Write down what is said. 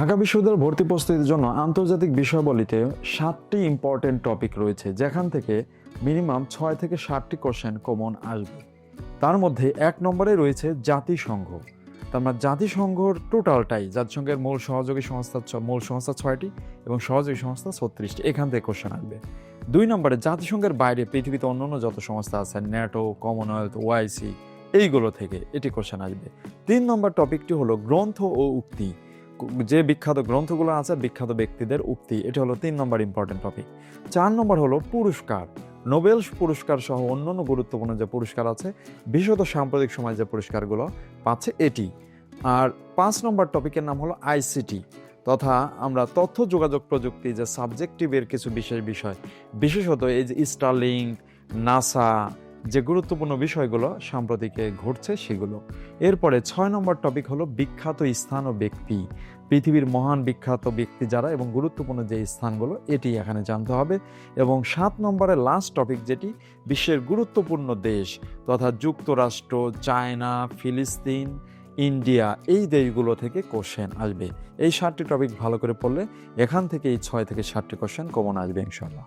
ঢাকা বিশ্ববিদ্যালয় ভর্তি প্রস্তুতির জন্য আন্তর্জাতিক বিষয়াবলিতে সাতটি ইম্পর্টেন্ট টপিক রয়েছে, যেখান থেকে মিনিমাম ছয় থেকে সাতটি কোশ্চেন কমন আসবে। তার মধ্যে এক নম্বরে রয়েছে জাতিসংঘ। তার মানে জাতিসংঘর টোটালটাই জাতিসংঘের মূল সহযোগী সংস্থা মূল সংস্থা ছয়টি এবং সহযোগী সংস্থা ছত্রিশটি, এখান থেকে কোশ্চেন আসবে। দুই নম্বরে জাতিসংঘের বাইরে পৃথিবীতে অন্যান্য যত সংস্থা আছে ন্যাটো কমনওয়েলথ ওআইসি এইগুলো থেকে এটি কোশ্চেন আসবে। তিন নম্বর টপিকটি হলো গ্রন্থ ও উক্তি। যে বিখ্যাত গ্রন্থগুলো আছে, বিখ্যাত ব্যক্তিদের উক্তি, এটা হলো তিন নম্বর ইম্পর্টেন্ট টপিক চার নম্বর হলো পুরস্কার। নোবেল পুরস্কার সহ অন্যান্য গুরুত্বপূর্ণ যে পুরস্কার আছে, বিশেষত সাম্প্রতিক সময় যে পুরস্কারগুলো পাচ্ছে এটি। আর পাঁচ নম্বর টপিকের নাম হলো আইসিটি তথা আমরা তথ্য, যোগাযোগ প্রযুক্তি যে সাবজেক্টিভের কিছু বিশেষ বিষয়, বিশেষত এই যে স্টারলিংক নাসা যে গুরুত্বপূর্ণ বিষয়গুলো সাম্প্রতিকে ঘটছে সেগুলো। এরপরে ছয় নম্বর টপিক হলো বিখ্যাত স্থান ও ব্যক্তি। পৃথিবীর মহান বিখ্যাত ব্যক্তি যারা এবং গুরুত্বপূর্ণ যে স্থানগুলো, এটি এখানে জানতে হবে। এবং সাত নম্বরের লাস্ট টপিক যেটি, বিশ্বের গুরুত্বপূর্ণ দেশ তথা যুক্তরাষ্ট্র, চায়না, ফিলিস্তিন, ইন্ডিয়া, এই দেশগুলো থেকে কোশ্চেন আসবে। এই সাতটি টপিক ভালো করে পড়লে এখান থেকে এই ছয় থেকে সাতটি কোশ্চেন কমন আসবে ইনশাল্লাহ